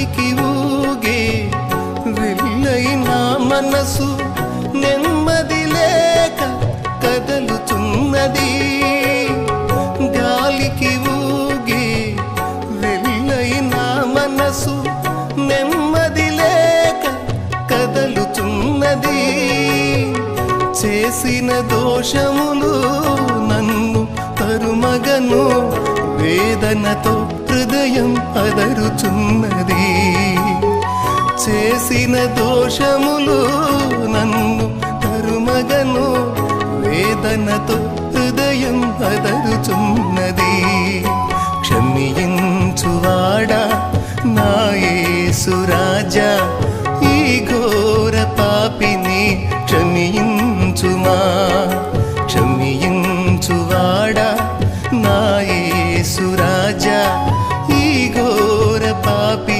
గాలికి ఊగే వెళ్ళైన మనసు నెమ్మది లేక కదలుచున్నది. గాలికి ఊగే వెళ్ళైన మనసు నెమ్మది లేక కదలుచున్నది. చేసిన దోషములు నన్ను తరుమగను వేదనతో హృదయం అదరుచున్నది. చేసిన దోషములు నన్ను తరుమగను వేదనతో హృదయం అదరుచున్నది. క్షమించువాడా నాయసురాజా ఈ ఘోర పాపిని క్షమించుమా? క్షమించువాడా నాయసురా